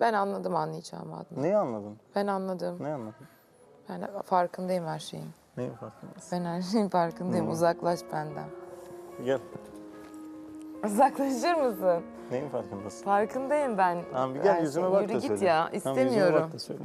Ben anladım anlayacağım Adnan. Neyi anladın? Ben anladım. Ne anladın? Ben farkındayım her şeyin. Neyin farkındasın? Ben her şeyin farkındayım. Uzaklaş benden. Gel. Uzaklaşır mısın? Neyin farkındasın? Farkındayım ben. Tamam bir gel Her yüzüme şey. bak Yürü da git söyle. ya. Tamam, yüzüme İstemiyorum. bak da söyle.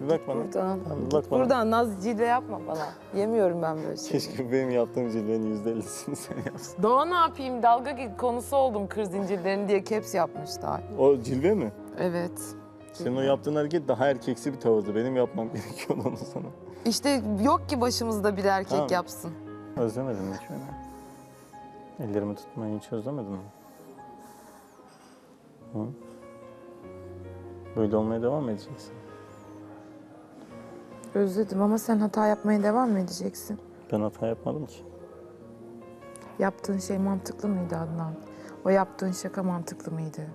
Bir bak bana. Buradan. Tamam, bir bak bana. Buradan naz cilve yapma bana. Yemiyorum ben böyle şey. Keşke benim yaptığım cilvenin yüzde ellisini sen yapsın. Doğa ne yapayım? Dalga konusu oldum kır zincirlerini diye caps yapmışlar. O cilve mi? Evet. Senin o yaptığın hareket daha erkeksi bir tavırdı. Benim yapmam gerekiyordu onu sana. İşte yok ki başımızda bir erkek Tamam. yapsın. Özlemedin mi hiç beni? Ellerimi tutmayı hiç özlemedin mi? Hı? Böyle olmaya devam mı edeceksin? Özledim ama sen hata yapmaya devam mı edeceksin? Ben hata yapmadım ki. Yaptığın şey mantıklı mıydı Adnan? O yaptığın şaka mantıklı mıydı?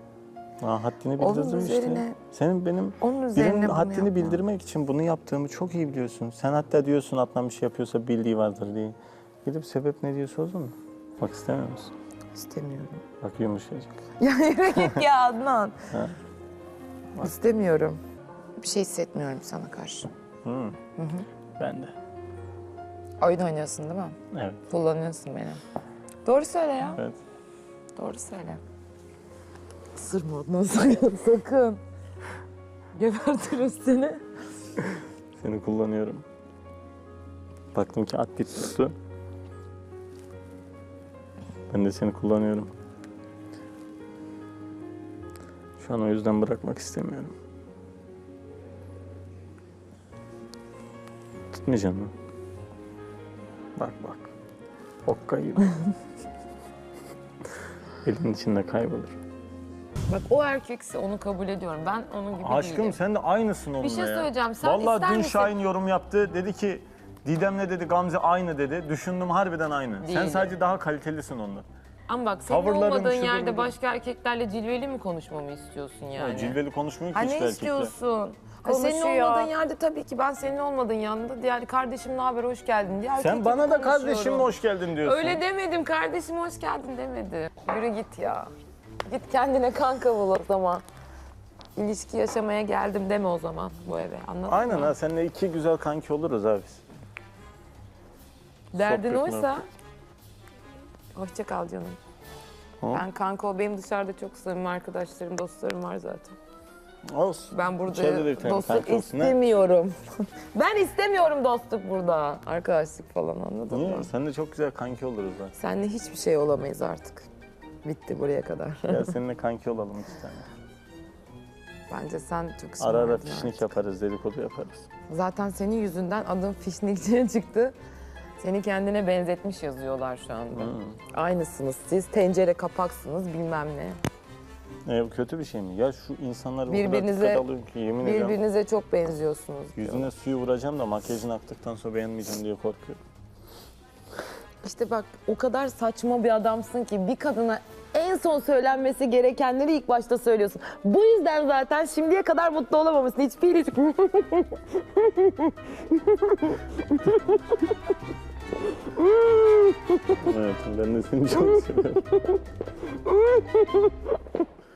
Aa, haddini Onun bildirdim işte. üzerine- Senin benim Onun üzerine birinin haddini yapma. bildirmek için bunu yaptığımı çok iyi biliyorsun. Sen hatta diyorsun Adnan bir şey yapıyorsa bildiği vardır diye. Gidip sebep ne diye sordun mu? Bak istemiyor musun? İstemiyorum. Bak yumuşayacak. Ya yürü git ya Adnan. Ha? İstemiyorum. Bir şey hissetmiyorum sana karşı. Hı. Ben de. Oyun oynuyorsun değil mi? Evet. Kullanıyorsun beni. Doğru söyle ya. Evet. Doğru söyle. Isırma Adnan sakın. sakın. Gebertirim seni. Seni kullanıyorum. Baktım ki at tuttu. Ben de seni kullanıyorum. Şu an o yüzden bırakmak istemiyorum. Tutmayacağım mı? Bak bak. Okka gibi. Elin içinde kaybolur. Bak o erkekse onu kabul ediyorum. Ben onun gibi Aşkım değilim. sen de aynısın onunla Bir şey ya. söyleyeceğim. Sen Vallahi ister dün misin? Şahin yorum yaptı. Dedi ki Didem'le dedi Gamze aynı dedi. Düşündüm harbiden aynı. Sen Değil. sadece daha kalitelisin ondan. Ama bak senin Tavırların olmadığın şudur yerde budur. başka erkeklerle cilveli mi konuşmamı istiyorsun yani? O cilveli konuşmuyor ki Ha hiçbir ne erkekle. istiyorsun? Ha, senin Konuşuyor. olmadığın yerde tabii ki ben senin olmadığın yanında diğer kardeşim ne haber hoş geldin diye Sen erkekle bana da konuşuyorum. kardeşim hoş geldin diyorsun. Öyle demedim kardeşim hoş geldin demedim. Yürü git ya. Git kendine kanka bul o zaman. İlişki yaşamaya geldim deme o zaman bu eve anladın Aynen mı? ha seninle iki güzel kanki oluruz abi biz. Derdin sohbet oysa hoşça kal canım. Ha? Ben kanka ol benim dışarıda çok samimi arkadaşlarım dostlarım var zaten. Olsun. Ben burada İçeride de bir tane dostluk kanka olsun, ha? istemiyorum. ben istemiyorum dostluk burada. Arkadaşlık falan anladın mı? Niye? Seninle çok güzel kanki oluruz ha. Seninle hiçbir şey olamayız artık. Bitti buraya kadar. Gel seninle kanki olalım iki tane. Bence sen çok Ara ara şımardın fişnik artık. yaparız, dedikodu yaparız. Zaten senin yüzünden adım fişnikçiye çıktı. Seni kendine benzetmiş yazıyorlar şu anda. Hmm. Aynısınız siz. Tencere kapaksınız bilmem ne. E, bu kötü bir şey mi? Ya şu insanları o Birbirinize- kadar dikkat alıyorum ki yemin ediyorum. Birbirinize çok benziyorsunuz. Yüzüne suyu vuracağım da makyajın aktıktan sonra beğenmeyeceğim diye korkuyorum. İşte bak o kadar saçma bir adamsın ki bir kadına en son söylenmesi gerekenleri ilk başta söylüyorsun. Bu yüzden zaten şimdiye kadar mutlu olamamışsın. Hiçbir ilişki... Evet, ben de seni çok seviyorum.